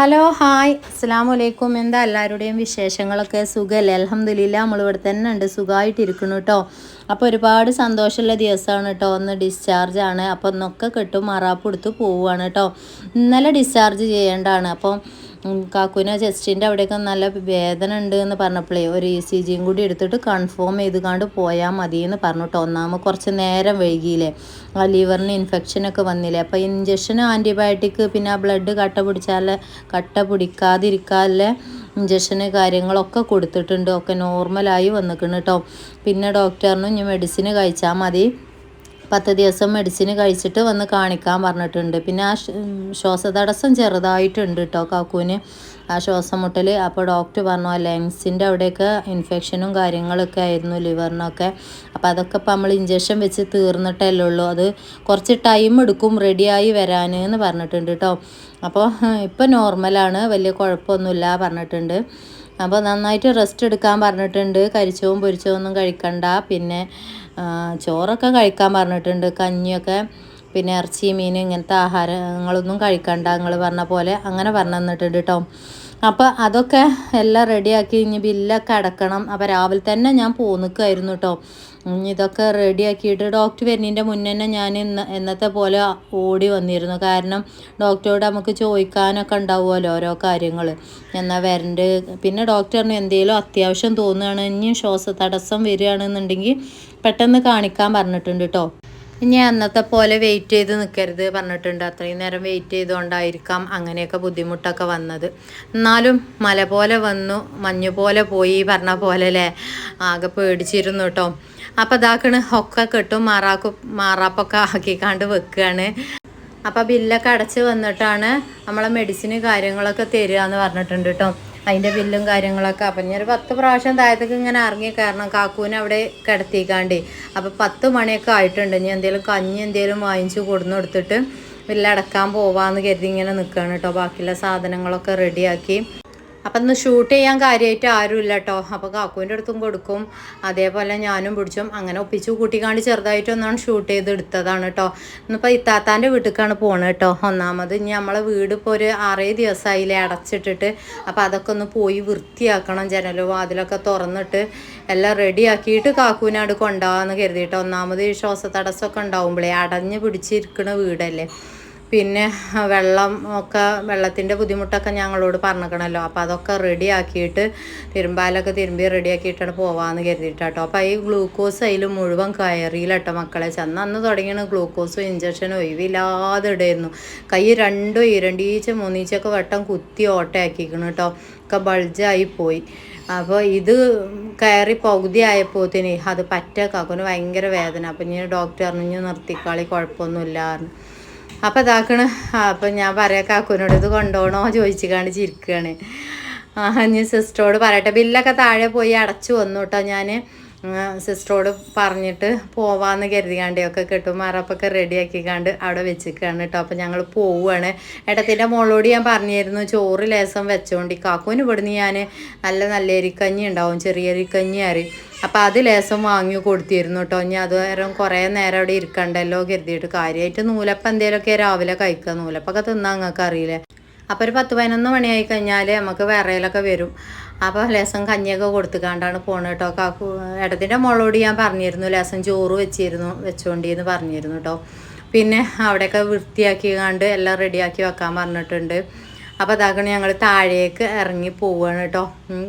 Hello hi. അസ്സാം വലൈക്കും എന്താ എല്ലാവരുടെയും വിശേഷങ്ങളൊക്കെ? സുഖമല്ലേ അലഹമ്മദില്ല നമ്മളിവിടെ തന്നെ ഉണ്ട്. സുഖമായിട്ടിരിക്കുന്നു കേട്ടോ അപ്പോൾ ഒരുപാട് സന്തോഷമുള്ള ദിവസമാണ് കേട്ടോ ഒന്ന് ഡിസ്ചാർജ് ആണ്. അപ്പോൾ ഒന്നൊക്കെ കെട്ടും മറാപ്പ് എടുത്ത് പോവുകയാണ് കേട്ടോ ഇന്നലെ ഡിസ്ചാർജ് ചെയ്യേണ്ടതാണ്. അപ്പം കാക്കുവിന് ചെസ്റ്റിന്റെ അവിടെയൊക്കെ നല്ല വേദന ഉണ്ട് എന്ന് പറഞ്ഞപ്പോഴേ ഒരു ഇ സി ജിയും കൂടി എടുത്തിട്ട് കൺഫേം ചെയ്ത് കണ്ട് പോയാൽ മതി എന്ന് പറഞ്ഞു കേട്ടോ. ഒന്നാമത് കുറച്ച് നേരം വൈകിയില്ലേ. ആ ലിവറിന് ഇൻഫെക്ഷനൊക്കെ വന്നില്ലേ. അപ്പോൾ ഇഞ്ചക്ഷൻ ആന്റിബയോട്ടിക് പിന്നെ ആ ബ്ലഡ് കട്ട പിടിച്ചാൽ കട്ട പിടിക്കാതിരിക്കാതെ ഇഞ്ചക്ഷന് കാര്യങ്ങളൊക്കെ കൊടുത്തിട്ടുണ്ട്. ഒക്കെ നോർമലായി വന്നിക്കണം കേട്ടോ. പിന്നെ ഡോക്ടറിനും ഇനി മെഡിസിന് കഴിച്ചാൽ മതി. പത്ത് ദിവസം മെഡിസിൻ കഴിച്ചിട്ട് വന്ന് കാണിക്കാൻ പറഞ്ഞിട്ടുണ്ട്. പിന്നെ ആ ശ്വാസതടസ്സം ചെറുതായിട്ടുണ്ട് കേട്ടോ കാക്കൂന്. ആ ശ്വാസം മുട്ടൽ അപ്പോൾ ഡോക്ടർ പറഞ്ഞു ആ ലങ്സിന്റെ അവിടെയൊക്കെ ഇൻഫെക്ഷനും കാര്യങ്ങളൊക്കെ ആയിരുന്നു ലിവറിനൊക്കെ അപ്പോൾ അതൊക്കെ ഇപ്പോൾ നമ്മൾ ഇഞ്ചക്ഷൻ വെച്ച് തീർന്നിട്ടല്ലേ ഉള്ളൂ. അത് കുറച്ച് ടൈം എടുക്കും റെഡിയായി വരാൻ എന്ന് പറഞ്ഞിട്ടുണ്ട് കേട്ടോ അപ്പോൾ ഇപ്പോൾ നോർമലാണ് വലിയ കുഴപ്പമൊന്നുമില്ല പറഞ്ഞിട്ടുണ്ട്. അപ്പോൾ നന്നായിട്ട് റെസ്റ്റ് എടുക്കാൻ പറഞ്ഞിട്ടുണ്ട്. കരിച്ചവും പൊരിച്ചവും ഒന്നും കഴിക്കണ്ട. പിന്നെ ചോറൊക്കെ കഴിക്കാൻ പറഞ്ഞിട്ടുണ്ട് കഞ്ഞിയൊക്കെ പിന്നെ ഇറച്ചി മീൻ ഇങ്ങനത്തെ ആഹാരങ്ങളൊന്നും കഴിക്കണ്ട നിങ്ങൾ പറഞ്ഞ പോലെ അങ്ങനെ പറഞ്ഞു തന്നിട്ടുണ്ട് കേട്ടോ അപ്പോൾ അതൊക്കെ എല്ലാം റെഡിയാക്കി ഇനി ബില്ലൊക്കെ അടക്കണം. അപ്പോൾ രാവിലെ തന്നെ ഞാൻ പോന്നിക്കായിരുന്നു കേട്ടോ ഇതൊക്കെ റെഡിയാക്കിയിട്ട് ഡോക്ടർ വരുന്നതിന്റെ മുന്നേ തന്നെ ഞാൻ ഇന്ന് എന്നത്തെ പോലെ ഓടി വന്നിരുന്നു. കാരണം ഡോക്ടറോട് നമുക്ക് ചോദിക്കാനൊക്കെ ഉണ്ടാവുമല്ലോ ഓരോ കാര്യങ്ങൾ. എന്നാൽ വരണ്ട്. പിന്നെ ഡോക്ടറിന് എന്തെങ്കിലും അത്യാവശ്യം തോന്നുകയാണ് ഇനി ശ്വാസ തടസ്സം വരികയാണെന്നുണ്ടെങ്കിൽ പെട്ടെന്ന് കാണിക്കാൻ പറഞ്ഞിട്ടുണ്ട് കേട്ടോ ഇനി അന്നത്തെ പോലെ വെയിറ്റ് ചെയ്ത് നിൽക്കരുത് പറഞ്ഞിട്ടുണ്ട്. അത്രയും നേരം വെയിറ്റ് ചെയ്തുകൊണ്ടായിരിക്കാം അങ്ങനെയൊക്കെ ബുദ്ധിമുട്ടൊക്കെ വന്നത്. എന്നാലും മല പോലെ വന്നു മഞ്ഞ് പോലെ പോയി പറഞ്ഞ പോലെ അല്ലേ? ആകെ പേടിച്ചിരുന്നു കേട്ടോ അപ്പം ഇതാക്കണ് ഒക്കെ കെട്ടും മാറാക്കും മാറാപ്പൊക്കെ ആക്കിക്കാണ്ട് വെക്കുകയാണ് അപ്പോൾ ബില്ലൊക്കെ അടച്ച് വന്നിട്ടാണ് നമ്മളെ മെഡിസിന് കാര്യങ്ങളൊക്കെ തരിക എന്ന് പറഞ്ഞിട്ടുണ്ട് കേട്ടോ അതിന്റെ ബില്ലും കാര്യങ്ങളൊക്കെ. അപ്പം ഞാൻ ഒരു പത്ത് പ്രാവശ്യം താഴത്തേക്ക് ഇങ്ങനെ ഇറങ്ങി കാരണം കാക്കൂനെ അവിടെ കിടത്തിക്കാണ്ട്. അപ്പം പത്ത് മണിയൊക്കെ ആയിട്ടുണ്ട്. ഞാൻ എന്തെങ്കിലും കഞ്ഞി എന്തെങ്കിലും വാങ്ങിച്ച് കൊടുന്നു കൊടുത്തിട്ട് ബില്ലടക്കാൻ പോവാന്ന് കരുതി ഇങ്ങനെ നിൽക്കുകയാണ് കേട്ടോ. ബാക്കിയുള്ള സാധനങ്ങളൊക്കെ റെഡിയാക്കി അപ്പം ഇന്ന് ഷൂട്ട് ചെയ്യാൻ കാര്യമായിട്ട് ആരുമില്ല കേട്ടോ അപ്പോൾ കാക്കുവിന്റെ അടുത്തും കൊടുക്കും. അതേപോലെ ഞാനും പിടിച്ചും അങ്ങനെ ഒപ്പിച്ചു കൂട്ടിക്കാണ്ട് ചെറുതായിട്ടൊന്നാണ് ഷൂട്ട് ചെയ്ത് എടുത്തതാണ് കേട്ടോ ഇന്നിപ്പോൾ ഇത്താത്താന്റെ വീട്ടിലേക്കാണ് പോണത് കേട്ടോ ഒന്നാമത് ഇനി നമ്മളെ വീട് ഇപ്പോൾ ഒരു ആറേ ദിവസമായില്ലേ അടച്ചിട്ടിട്ട്. അപ്പോൾ അതൊക്കെ ഒന്ന് പോയി വൃത്തിയാക്കണം. ജനലും വാതിലൊക്കെ തുറന്നിട്ട് എല്ലാം റെഡിയാക്കിയിട്ട് കാക്കൂനാട് കൊണ്ടുപോകാമെന്ന് കരുതിയിട്ട്. ഒന്നാമത് ഈ ശ്വാസതടസ്സമൊക്കെ ഉണ്ടാവുമ്പോഴേ അടഞ്ഞ് പിടിച്ചിരിക്കുന്ന വീടല്ലേ. പിന്നെ വെള്ളം ഒക്കെ വെള്ളത്തിന്റെ ബുദ്ധിമുട്ടൊക്കെ ഞങ്ങളോട് പറഞ്ഞിക്കണല്ലോ. അപ്പോൾ അതൊക്കെ റെഡിയാക്കിയിട്ട് തിരുമ്പാലൊക്കെ തിരുമ്പി റെഡിയാക്കിയിട്ടാണ് പോവാമെന്ന് കരുതിയിട്ടാട്ടോ. അപ്പോൾ ഈ ഗ്ലൂക്കോസ് അതിൽ മുഴുവൻ കയറിയില്ലട്ടോ മക്കളെ. ചെന്ന് അന്ന് തുടങ്ങിയാണ് ഗ്ലൂക്കോസും ഇഞ്ചക്ഷനും ഒഴിവില്ലാതെ ഇടയായിരുന്നു കൈ രണ്ടും ഇരണ്ടീച്ച മൂന്നീച്ചൊക്കെ വട്ടം കുത്തി ഓട്ടയാക്കിക്കണം കേട്ടോ ഒക്കെ ബൾജായി പോയി. അപ്പോൾ ഇത് കയറി പകുതി ആയപ്പോത്തിന് അത് പറ്റ ഭയങ്കര വേദന. അപ്പം ഇനി ഡോക്ടർ പറഞ്ഞു "ഇനി നിർത്തിക്കാളി കുഴപ്പമൊന്നുമില്ല അപ്പം ഇതാക്കണ് അപ്പം ഞാൻ പറയാം കാക്കുവിനോട് ഇത് കൊണ്ടുപോകണോ ചോദിച്ചു ചിരിക്കുകയാണ് ആ ഞാൻ സിസ്റ്ററോട് പറയട്ടെ. ബില്ലൊക്കെ താഴെ പോയി അടച്ചു വന്നു കേട്ടോ ഞാൻ സിസ്റ്ററോട് പറഞ്ഞിട്ട് പോവാന്ന് കരുതികാണ്ടൊക്കെ കിട്ടും. മറപ്പൊക്കെ റെഡിയാക്കിക്കാണ്ട് അവിടെ വെച്ചിരിക്കുകയാണ് കേട്ടോ അപ്പം ഞങ്ങൾ പോവുകയാണ് ഏട്ടത്തിന്റെ മോളോട് ഞാൻ പറഞ്ഞിരുന്നു ചോറ് ലേസം വെച്ചോണ്ടി. കാക്കൂന് ഇവിടുന്ന് ഞാൻ നല്ല നല്ല എരിക്കഞ്ഞി ഉണ്ടാവും ചെറിയ എരിക്കഞ്ഞി അരി അപ്പം അത് ലേസം വാങ്ങി കൊടുത്തിരുന്നു കേട്ടോ ഇനി അത് കുറേ നേരം അവിടെ ഇരിക്കണ്ടല്ലോ കരുതിയിട്ട് കാര്യമായിട്ട് നൂലപ്പം എന്തേലൊക്കെ രാവിലെ കഴിക്കുക നൂലപ്പൊക്കെ തിന്നാൻ നിങ്ങൾക്ക് അറിയില്ലേ? അപ്പോൾ ഒരു പത്ത് പതിനൊന്ന് മണിയായി കഴിഞ്ഞാൽ നമുക്ക് വിറയിലൊക്കെ വരും. അപ്പോൾ ലേസം കഞ്ഞിയൊക്കെ കൊടുത്തുകാണ്ടാണ് പോണത് കേട്ടോ കാക്കു ഇടത്തിന്റെ മോളോട് ഞാൻ പറഞ്ഞിരുന്നു ലേസം ചോറ് വെച്ചിരുന്നു വെച്ചോണ്ടിന്ന് പറഞ്ഞിരുന്നു കേട്ടോ പിന്നെ അവിടെയൊക്കെ വൃത്തിയാക്കി കണ്ട് എല്ലാം റെഡിയാക്കി വെക്കാൻ പറഞ്ഞിട്ടുണ്ട്. അപ്പോൾ അതാക്കണ ഞങ്ങൾ താഴേക്ക് ഇറങ്ങി പോവുകയാണ് കേട്ടോ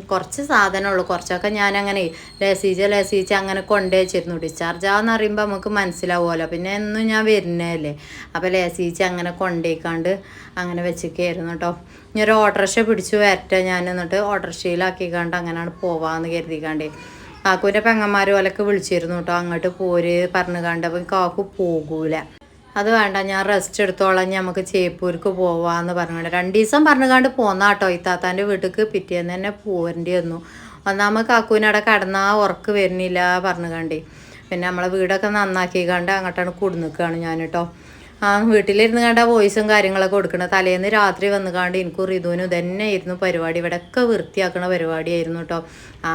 കുറച്ച് സാധനമുള്ളൂ കുറച്ചൊക്കെ ഞാൻ അങ്ങനെ ലസീച്ച ലസീച്ച അങ്ങനെ കൊണ്ടുവച്ചിരുന്നു ഡിസ്ചാർജ് ആവെന്ന് പറയുമ്പോൾ നമുക്ക് മനസ്സിലാവുമല്ലോ പിന്നെ എന്നും ഞാൻ വരുന്നതല്ലേ. അപ്പോൾ ലസീച്ച അങ്ങനെ കൊണ്ടേക്കാണ്ട് അങ്ങനെ വെച്ചിരിക്കുകയായിരുന്നു കേട്ടോ ഞാൻ ഒരു ഓട്ടോറിക്ഷ പിടിച്ചു വരട്ടെ ഞാൻ എന്നിട്ട് ഓട്ടോറിക്ഷയിലാക്കിക്കാണ്ട് അങ്ങനെയാണ് പോവാമെന്ന് കരുതിക്കാണ്ടേ. കാക്കുവിന്റെ പെങ്ങന്മാർ പോലൊക്കെ വിളിച്ചിരുന്നു കേട്ടോ അങ്ങോട്ട് പോര് പറഞ്ഞു കണ്ടപ്പോൾ കാക്കു പോകൂല. അത് വേണ്ട ഞാൻ റെസ്റ്റ് എടുത്തോളാം നമുക്ക് ചേപ്പൂർക്ക് പോവാന്ന് പറഞ്ഞു രണ്ട് ദിവസം പറഞ്ഞുകാണ്ട് പോന്നാ കേട്ടോ ഇത്താത്താന്റെ വീട്ടിലേക്ക് പിറ്റേന്ന് തന്നെ പോരേണ്ടി വന്നു ഒന്നാമത് കാക്കൂനവിടെ കടന്നാ ഉറക്ക് വരുന്നില്ല പറഞ്ഞുകാണ്ടേ. പിന്നെ നമ്മളെ വീടൊക്കെ നന്നാക്കി കണ്ട് അങ്ങോട്ടാണ് കുടുന്നിക്കുകയാണ് ഞാൻ കേട്ടോ ആ വീട്ടിലിരുന്ന് കണ്ട വോയിസും കാര്യങ്ങളൊക്കെ കൊടുക്കണം. തലേന്ന് രാത്രി വന്ന് കാണ്ട് എനിക്കും റിതുവിനും തന്നെ ആയിരുന്നു പരിപാടി. ഇവിടെയൊക്കെ വൃത്തിയാക്കണ പരിപാടിയായിരുന്നു കേട്ടോ.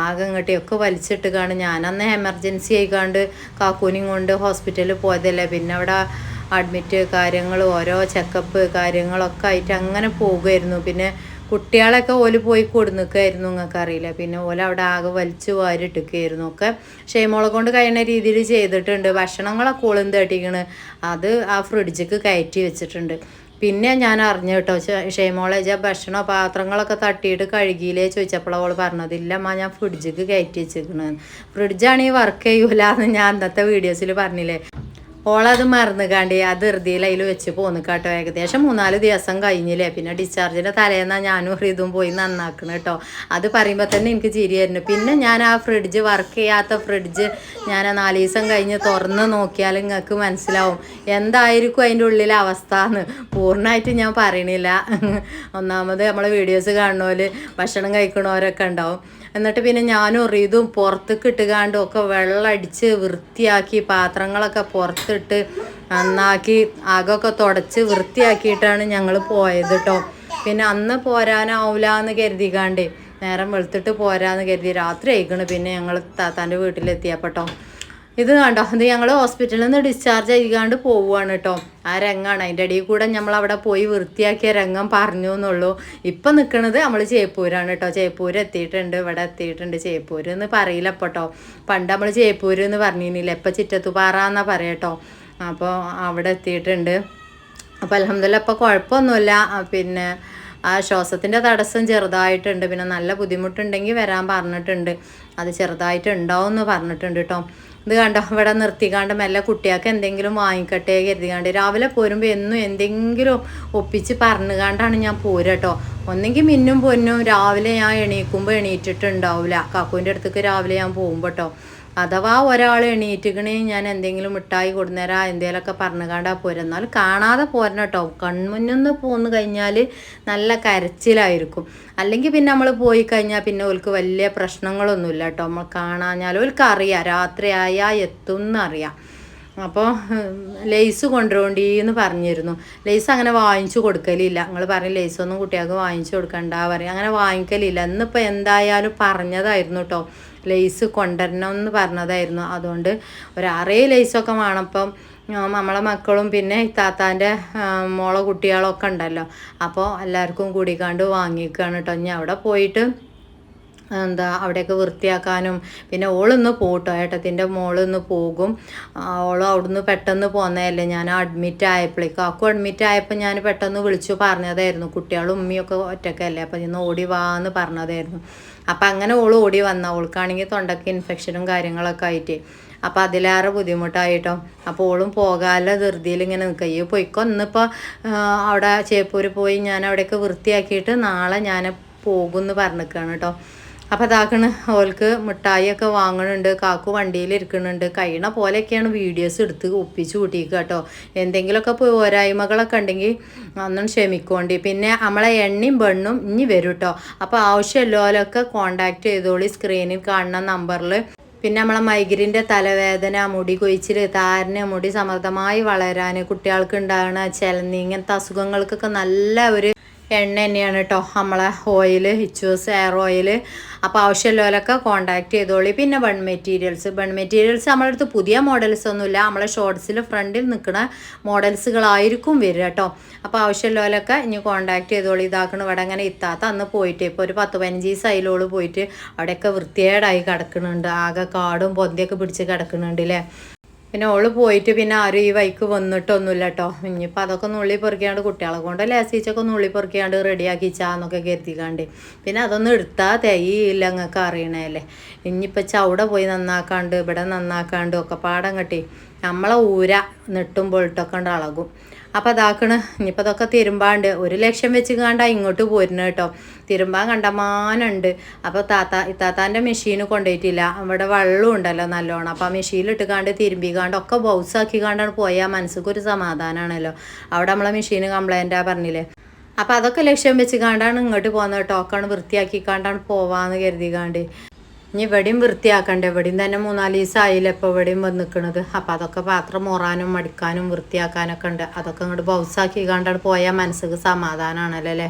ആകെ ഇങ്ങോട്ടൊക്കെ വലിച്ചിട്ട് കാണും ഞാനന്ന് എമർജൻസി ആയിക്കാണ്ട് കാക്കൂനും കൊണ്ട് ഹോസ്പിറ്റലിൽ പോയതല്ലേ. പിന്നെ അവിടെ അഡ്മിറ്റ് കാര്യങ്ങൾ ഓരോ ചെക്കപ്പ് കാര്യങ്ങളൊക്കെ ആയിട്ട് അങ്ങനെ പോകുമായിരുന്നു പിന്നെ കുട്ടികളൊക്കെ ഓൽ പോയി കൊടുന്നിക്കായിരുന്നു നിങ്ങൾക്ക് അറിയില്ല പിന്നെ ഓല അവിടെ ആകെ വലിച്ചു വാരിട്ടിക്കായിരുന്നു ഒക്കെ. ക്ഷേമോളെ കൊണ്ട് കഴിയുന്ന രീതിയിൽ ചെയ്തിട്ടുണ്ട്. ഭക്ഷണങ്ങളൊക്കെ ഓളും തട്ടിക്കണ് അത് ആ ഫ്രിഡ്ജിക്ക് കയറ്റി വെച്ചിട്ടുണ്ട്. പിന്നെ ഞാൻ അറിഞ്ഞു കേട്ടോ ക്ഷേമോളെ വെച്ചാൽ ഭക്ഷണ പാത്രങ്ങളൊക്കെ തട്ടിയിട്ട് കഴുകിയില്ലേ ചോദിച്ചപ്പോൾ അവൾ പറഞ്ഞതില്ല അമ്മ ഞാൻ ഫ്രിഡ്ജിക്ക് കയറ്റി വെച്ചിരിക്കണെന്ന് ഫ്രിഡ്ജാണ് ഈ വർക്ക് ചെയ്യൂലെന്ന് ഞാൻ അന്നത്തെ വീഡിയോസിൽ പറഞ്ഞില്ലേ. ഓളത് മറന്നു കാണ്ടി ആ ധൃതിയിൽ അതിൽ വെച്ച് പോന്നു കേട്ടോ ഏകദേശം മൂന്നാൽ ദിവസം കഴിഞ്ഞില്ലേ. പിന്നെ ഡിസ്ചാർജിന്റെ തലേന്നാ ഞാനും ഹൃദും പോയി നന്നാക്കണം കേട്ടോ. അത് പറയുമ്പോൾ തന്നെ എനിക്ക് ചിരിയായിരുന്നു. പിന്നെ ഞാൻ ആ ഫ്രിഡ്ജ് വർക്ക് ചെയ്യാത്ത ഫ്രിഡ്ജ് ഞാൻ നാല് ദിവസം കഴിഞ്ഞ് തുറന്ന് നോക്കിയാൽ നിങ്ങൾക്ക് മനസ്സിലാവും. എന്തായിരിക്കും അതിന്റെ ഉള്ളിലെ അവസ്ഥ എന്ന് പൂർണമായിട്ട് ഞാൻ പറയണില്ല. ഒന്നാമത് നമ്മളെ വീഡിയോസ് കാണുന്നവർ ഭക്ഷണം കഴിക്കണവരൊക്കെ ഉണ്ടാവും. എന്നിട്ട് പിന്നെ ഞാനും റീതും പുറത്തേക്ക് ഇട്ടുകാണ്ടും ഒക്കെ വെള്ളം അടിച്ച് വൃത്തിയാക്കി പാത്രങ്ങളൊക്കെ പുറത്തിട്ട് നന്നാക്കി ആകൊക്കെ തുടച്ച് വൃത്തിയാക്കിയിട്ടാണ് ഞങ്ങൾ പോയത് കേട്ടോ പിന്നെ അന്ന് പോരാനാവില്ല എന്ന് കരുതിക്കാണ്ടേ നേരം വെളുത്തിട്ട് പോരാന്ന് കരുതി രാത്രി ആയിക്കണ് പിന്നെ ഞങ്ങൾ താത്താന്റെ വീട്ടിലെത്തിയപ്പോട്ടോ ഇത് കണ്ടോ? ഇത് ഞങ്ങൾ ഹോസ്പിറ്റലിൽ നിന്ന് ഡിസ്ചാർജ് ആയിക്കാണ്ട് പോവുകയാണ് കേട്ടോ ആ രംഗമാണ് അതിന്റെ ഇടയിൽ കൂടെ നമ്മൾ അവിടെ പോയി വൃത്തിയാക്കിയ രംഗം പറഞ്ഞു എന്നുള്ളൂ. ഇപ്പം നിൽക്കുന്നത് നമ്മൾ ചേപ്പൂരാണ് കേട്ടോ ചേപ്പൂർ എത്തിയിട്ടുണ്ട്. ഇവിടെ എത്തിയിട്ടുണ്ട് ചേപ്പൂർ എന്ന് പറയില്ല ഇപ്പോൾ കേട്ടോ പണ്ട് നമ്മൾ ചേപ്പൂർ എന്ന് പറഞ്ഞിരുന്നില്ല? ഇപ്പം ചിറ്റത്തുപാറ എന്നാ പറയട്ടോ അപ്പോൾ അവിടെ എത്തിയിട്ടുണ്ട്. അപ്പോൾ അലഹമ്മദില്ല ഇപ്പോൾ കുഴപ്പമൊന്നുമില്ല. പിന്നെ ആ ശ്വാസത്തിന്റെ തടസ്സം ചെറുതായിട്ടുണ്ട്. പിന്നെ നല്ല ബുദ്ധിമുട്ടുണ്ടെങ്കിൽ വരാൻ പറഞ്ഞിട്ടുണ്ട്. അത് ചെറുതായിട്ട് ഉണ്ടാവും എന്ന് പറഞ്ഞിട്ടുണ്ട് കേട്ടോ ഇത് കണ്ടോ? ഇവിടെ നിർത്തിക്കാണ്ട് മെല്ലെ കുട്ടികൾക്ക് എന്തെങ്കിലും വാങ്ങിക്കട്ടെ കരുതിക്കാണ്ട് രാവിലെ പോരുമ്പോൾ എന്നും എന്തെങ്കിലും ഒപ്പിച്ച് പറഞ്ഞുകാണ്ടാണ് ഞാൻ പോരട്ടോ ഒന്നെങ്കിൽ മിന്നും പൊന്നും രാവിലെ ഞാൻ എണീക്കുമ്പോൾ എണീറ്റിട്ടുണ്ടാവില്ല കാക്കൂന്റെ അടുത്തേക്ക് രാവിലെ ഞാൻ പോകുമ്പോൾ കേട്ടോ അഥവാ ഒരാൾ എണീറ്റിക്കണേ ഞാൻ എന്തെങ്കിലും മിഠായി കൊടുന്നേരാ എന്തെങ്കിലുമൊക്കെ പറഞ്ഞുകാണ്ടാ എന്നാലും കാണാതെ പോരണം കേട്ടോ. കൺമുന്നിന്ന് പോന്നു കഴിഞ്ഞാൽ നല്ല കരച്ചിലായിരിക്കും. അല്ലെങ്കിൽ പിന്നെ നമ്മൾ പോയി കഴിഞ്ഞാൽ പിന്നെ ഓൽക്ക് വലിയ പ്രശ്നങ്ങളൊന്നുമില്ല കേട്ടോ. നമ്മൾ കാണാഞ്ഞാൽ ഓൽക്ക് അറിയാം. രാത്രിയായാൽ എത്തും എന്നറിയാം അപ്പോൾ ലേസ് കൊണ്ടുപോണ്ടീന്ന് പറഞ്ഞിരുന്നു. ലേസ് അങ്ങനെ വാങ്ങിച്ചു കൊടുക്കലില്ല. നിങ്ങൾ പറയും ലേസ് ഒന്നും കുട്ടികൾക്ക് വാങ്ങിച്ചു കൊടുക്കണ്ട പറയും. അങ്ങനെ വാങ്ങിക്കലില്ല. ഇന്നിപ്പോൾ എന്തായാലും പറഞ്ഞതായിരുന്നു കേട്ടോ. ലേസ് കൊണ്ടുവരണം എന്ന് പറഞ്ഞതായിരുന്നു. അതുകൊണ്ട് ഒരു ആറേ ലേസൊക്കെ വേണം അപ്പം ആ, നമ്മളെ മക്കളും പിന്നെ താത്താന്റെ മോളെ കുട്ടികളൊക്കെ ഉണ്ടല്ലോ. അപ്പോൾ എല്ലാവർക്കും കൂടിക്കാണ്ട് വാങ്ങിക്കുകയാണ് കേട്ടോ. ഇനി അവിടെ പോയിട്ട് എന്താ അവിടെയൊക്കെ വൃത്തിയാക്കാനും പിന്നെ ഓളൊന്ന് പോട്ടോ ഏട്ടത്തിന്റെ മോളൊന്ന് പോകും. ഓൾ അവിടുന്ന് പെട്ടെന്ന് പോന്നതല്ലേ ഞാൻ അഡ്മിറ്റ് ആയപ്പോഴേക്കും ആക്കും അഡ്മിറ്റ് ആയപ്പോൾ ഞാൻ പെട്ടെന്ന് വിളിച്ചു പറഞ്ഞതായിരുന്നു. കുട്ടികളും ഉമ്മിയൊക്കെ ഒറ്റക്കല്ലേ അപ്പോൾ ഇന്ന് ഓടി വാ എന്ന് പറഞ്ഞതായിരുന്നു. അപ്പം അങ്ങനെ ഓൾ ഓടി വന്ന. ഓൾക്കാണെങ്കിൽ തൊണ്ടയ്ക്ക് ഇൻഫെക്ഷനും കാര്യങ്ങളൊക്കെ ആയിട്ട്. അപ്പം അതിലേറെ ബുദ്ധിമുട്ടായിട്ടോ. അപ്പോൾ ഓളും പോകാല ധൃതിയിൽ ഇങ്ങനെ നിൽക്കുക. ഈ പൊയ്ക്കോ ഇന്നിപ്പോൾ അവിടെ ചേപ്പൂർ പോയി ഞാൻ അവിടെയൊക്കെ വൃത്തിയാക്കിയിട്ട് നാളെ ഞാൻ പോകുമെന്ന് പറഞ്ഞിരിക്കുകയാണ് കേട്ടോ. അപ്പോൾ അതാക്കണ് ഓൾക്ക് മിഠായിയൊക്കെ വാങ്ങണുണ്ട് കാക്കു വണ്ടിയിൽ ഇരിക്കുന്നുണ്ട് കഴിയണ പോലെയൊക്കെയാണ് വീഡിയോസ് എടുത്ത് ഒപ്പിച്ച് കൂട്ടിക്കുക കേട്ടോ. എന്തെങ്കിലുമൊക്കെ പോരായ്മകളൊക്കെ ഉണ്ടെങ്കിൽ അന്നും ക്ഷമിക്കോണ്ടി. പിന്നെ നമ്മളെ എണ്ണയും പെണ്ണും ഇനി വരും കേട്ടോ. അപ്പോൾ ആവശ്യമുള്ളവരൊക്കെ കോണ്ടാക്ട് ചെയ്തോളി സ്ക്രീനിൽ കാണുന്ന നമ്പറിൽ പിന്നെ നമ്മളെ മൈഗ്രീന്റെ തലവേദന മുടി കൊഴിച്ചിൽ താരന് മുടി സമൃദ്ധമായി വളരാൻ കുട്ടികൾക്ക് ഉണ്ടാകുന്ന ചിലന്തി ഇങ്ങനത്തെ അസുഖങ്ങൾക്കൊക്കെ നല്ല ഒരു എണ്ണ തന്നെയാണ് കേട്ടോ നമ്മളെ ഓയിൽ ഹിച്ചൂസ് എയർ ഓയിൽ അപ്പോൾ ആവശ്യമുള്ളവരൊക്കെ കോണ്ടാക്ട് ചെയ്തോളി. പിന്നെ ബൺ മെറ്റീരിയൽസ് ബൺ മെറ്റീരിയൽസ് നമ്മളെ അടുത്ത് പുതിയ മോഡൽസ് ഒന്നുമില്ല. നമ്മളെ ഷോർട്സിൽ ഫ്രണ്ടിൽ നിൽക്കുന്ന മോഡൽസുകളായിരിക്കും വരിക കേട്ടോ അപ്പോൾ ആവശ്യമുള്ളവരൊക്കെ ഇനി കോണ്ടാക്ട് ചെയ്തോളി. ഇതാക്കണ ഇവിടെ അങ്ങനെ ഇത്താത്ത അന്ന് പോയിട്ട് ഇപ്പോൾ ഒരു പത്ത് പതിനഞ്ച് സൈലോൾ പോയിട്ട് അവിടെയൊക്കെ വൃത്തികേടായി കിടക്കുന്നുണ്ട്. ആകെ കാടും പൊന്തിയൊക്കെ പിടിച്ച് കിടക്കുന്നുണ്ട് അല്ലേ പിന്നെ ഓൾ പോയിട്ട് പിന്നെ ആരും ഈ വൈക്ക് വന്നിട്ടൊന്നുമില്ല കേട്ടോ ഇനിയിപ്പോൾ അതൊക്കെ നുള്ളി പെറുക്കിയാണ്ട് കുട്ടികളെ കൊണ്ട് ലേസിച്ചൊക്കെ നുള്ളി പെറുക്കിയാണ്ട് റെഡിയാക്കിച്ചാന്നൊക്കെ കരുതിക്കാണ്ട്. പിന്നെ അതൊന്നും എടുത്താൽ തെയ്യില്ല നിങ്ങൾക്ക് അറിയണേല്ലേ ഇനിയിപ്പോൾ ചവിടെ പോയി നന്നാക്കാണ്ട് ഇവിടെ നന്നാക്കാണ്ട് ഒക്കെ പാടം കെട്ടി നമ്മളെ ഊര നെട്ടും പൊളിട്ടൊക്കെ ഉണ്ട് അളകും. അപ്പോൾ അതാക്കണ് ഇനിയിപ്പോൾ അതൊക്കെ തിരുമ്പാണ്ട് ഒരു ലക്ഷം വെച്ച് കണ്ട ഇങ്ങോട്ട് പോരുന്നു കേട്ടോ. തിരുമ്പാൻ കണ്ടമാനുണ്ട് അപ്പോൾ താത്ത ഇത്താത്താന്റെ മെഷീന് കൊണ്ടുപോയിട്ടില്ല അവിടെ വെള്ളം ഉണ്ടല്ലോ നല്ലോണം. അപ്പോൾ ആ മെഷീനിലിട്ട് കാണ്ട് തിരുമ്പിക്കാണ്ട് ഒക്കെ ബൗസാക്കി കാണ്ടാണ് പോയാൽ മനസ്സിക്ക് ഒരു സമാധാനമാണല്ലോ അവിടെ നമ്മളെ മെഷീന് കംപ്ലൈന്റാ പറഞ്ഞില്ലേ. അപ്പോൾ അതൊക്കെ ലക്ഷ്യം വെച്ച് കാണ്ടാണ് ഇങ്ങോട്ട് പോകുന്നത് ടോക്കാണ് വൃത്തിയാക്കി കാണ്ടാണ് പോവാന്ന് കരുതിക്കാണ്ട് ഇനി ഇവിടെയും വൃത്തിയാക്കണ്ടേ? ഇവിടെയും തന്നെ മൂന്നാൽ ദിവസം ആയില്ല ഇപ്പോൾ ഇവിടെയും വന്ന് നിൽക്കുന്നത് അപ്പം അതൊക്കെ പാത്രം മോറാനും മടിക്കാനും വൃത്തിയാക്കാനൊക്കെ ഉണ്ട്. അതൊക്കെ ഇങ്ങോട്ട് ബൗസാക്കി കണ്ടാണ് പോയാൽ മനസ്സിക്ക് സമാധാനമാണല്ലോ അല്ലേ?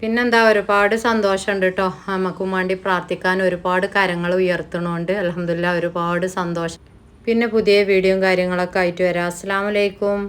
പിന്നെന്താ ഒരുപാട് സന്തോഷമുണ്ട് കേട്ടോ നമുക്കും വേണ്ടി പ്രാർത്ഥിക്കാൻ ഒരുപാട് കരങ്ങൾ ഉയർത്തണോണ്ട് അലഹമില്ല ഒരുപാട് സന്തോഷം. പിന്നെ പുതിയ വീഡിയോയും കാര്യങ്ങളൊക്കെ ആയിട്ട് വരാം. അസ്സാം വലൈക്കും